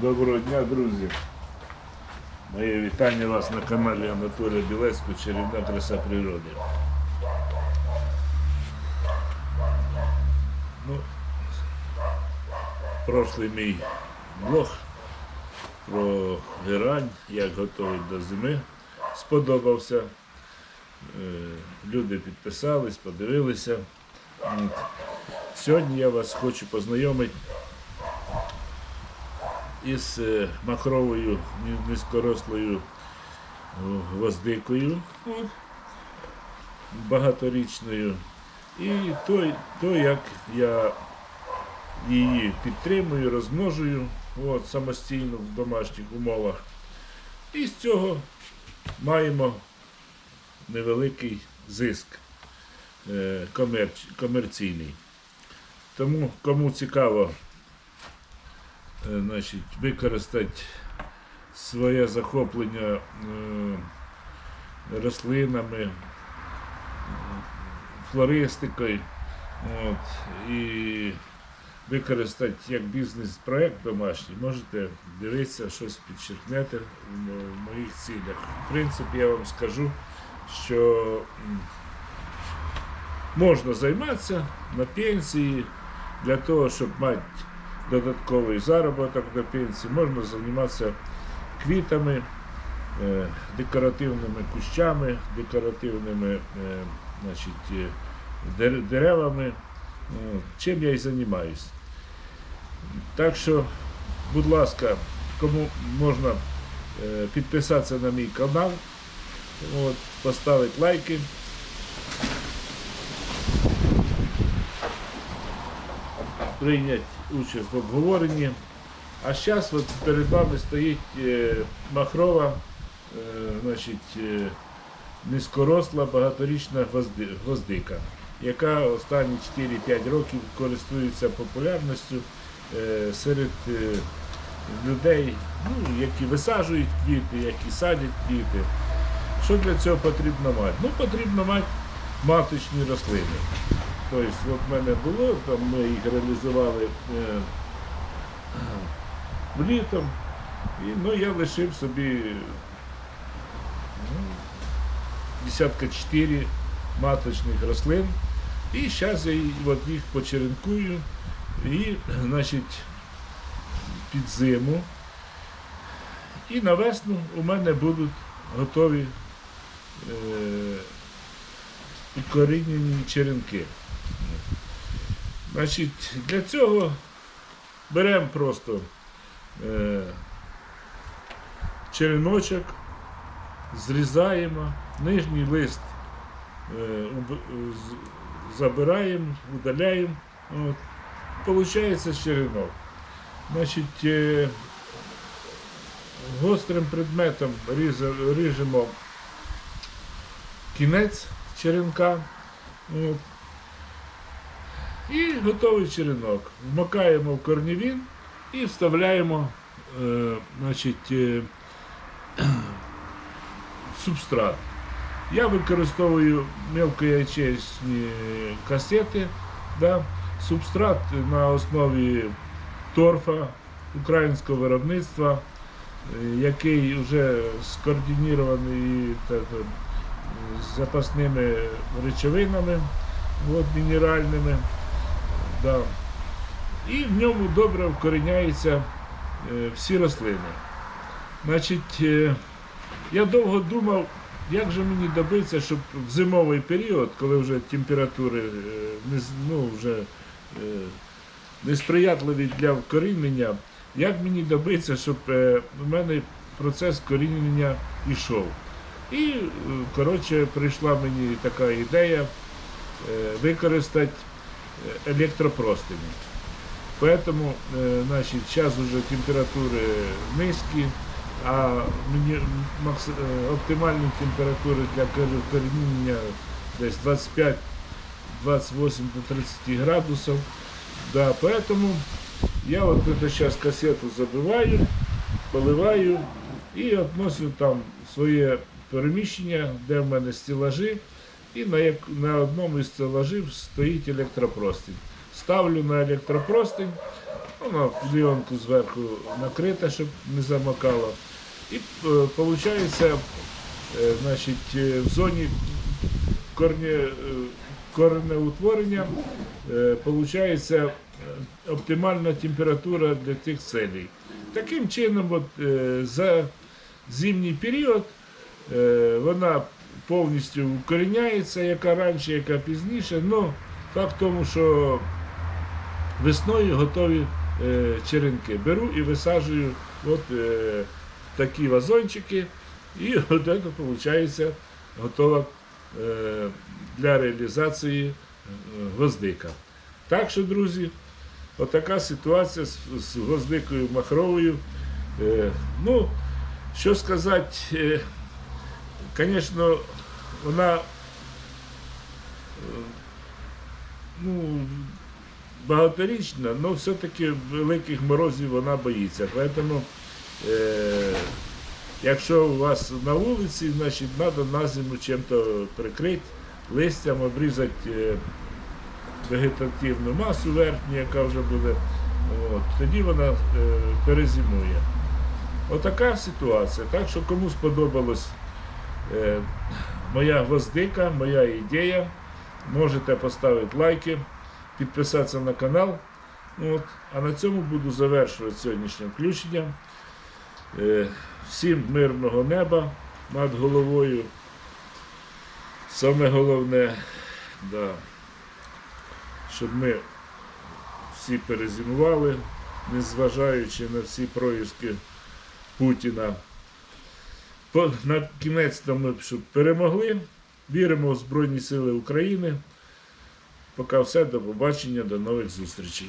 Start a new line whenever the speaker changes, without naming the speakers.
Доброго дня, друзі. Моє вітання вас на каналі Анатолія Білецького Чарівна краса природи. Ну, прошлий мій блог про герань, як готовить до зими, сподобався. Е, Люди підписались, подивилися. Сьогодні я вас хочу познайомити із е, махровою низькорослою гвоздикою багаторічною. І то, то, як я її підтримую, розмножую от, самостійно в домашніх умовах. І з цього маємо невеликий зиск е, комерційний. Тому кому цікаво значить, використати своє захоплення е, рослинами, флористикою от, і використати як бізнес-проект домашній, можете дивитися, щось підчеркнете в моїх цілях. В принципі, я вам скажу, що можна займатися на пенсії для того, щоб мати додатковий заробіток до пенсії, можна займатися квітами, е, декоративними кущами, декоративними е, значить, е, деревами. Чим я і займаюся. Так що, будь ласка, кому можна підписатися на мій канал, от, поставити лайки. прийняти участь в обговоренні. А зараз от перед вами стоїть е, махрова, е, значить, е, низькоросла багаторічна гвоздика, яка останні 4-5 років користується популярністю серед людей, ну, які висаджують квіти, які садять квіти. Що для цього потрібно мати? Ну, потрібно мати маточні рослини. Тобто, от в мене було, там ми їх реалізували е, влітом, і ну, я лишив собі ну, десятка чотири маточних рослин. І зараз я от їх почеренкую і, значить, під зиму. І на весну у мене будуть готові е, укорінені черенки. Значить, для цього беремо просто е, череночок, зрізаємо, нижній лист е, забираємо, удаляємо. От. Получається черенок. Значить, е, гострим предметом ріжемо кінець черенка. От. І готовий черенок. Вмикаємо в корнівін і вставляємо е, значить, е, субстрат. Я використовую мелкоячеечні касети, да, субстрат на основі торфа українського виробництва, е, який вже скоординований так, з запасними речовинами от, мінеральними. Да. І в ньому добре вкоріняються е, всі рослини. Значить, е, я довго думав, як же мені добитися, щоб в зимовий період, коли вже температури е, ну, вже, несприятливі для вкорінення, як мені добитися, щоб у мене процес корінення йшов. І, коротше, прийшла мені така ідея використати е, електропростині. Поэтому, е, значить, зараз вже температури низькі, а мені макс- е, оптимальні температури для кор- коріння десь 25 28 до 30 градусів. Да, поэтому я вот это сейчас кассету забиваю, поливаю і относю там своє переміщення, де в мене стелажі, і на, як, на одному із стелажів стоїть електропростень. Ставлю на електропростень, Воно клійонку зверху накрита, щоб не замокало. І виходить, значить, е, в зоні е, коренеутворення виходить оптимальна температура для тих целей. Таким чином, от, е, за зимній період е, вона повністю укоріняється, яка раніше, яка пізніше. Ну, факт тому, що весною готові е, черенки. Беру і висаджую от, е, такі вазончики, і от це виходить готова е, для реалізації е, гвоздика. Так що, друзі, отака ситуація з, з гвоздикою махровою. Е, ну, що сказати, е, звісно, вона е, ну, багаторічна, але все-таки великих морозів вона боїться. Тому, е, якщо у вас на вулиці, значить треба на зиму чим-то прикрити, листям обрізати е, вегетативну масу верхню, яка вже буде. От, тоді вона е, перезимує. Отака ситуація. Так що кому сподобалось моя гвоздика, моя ідея, можете поставити лайки, підписатися на канал. От. А на цьому буду завершувати сьогоднішнє включення. Е, всім мирного неба над головою. Саме головне, да, щоб ми всі перезимували, незважаючи на всі проїзки Путіна. На кінець там ми перемогли. Віримо в Збройні Сили України. Поки все, до побачення, до нових зустрічей.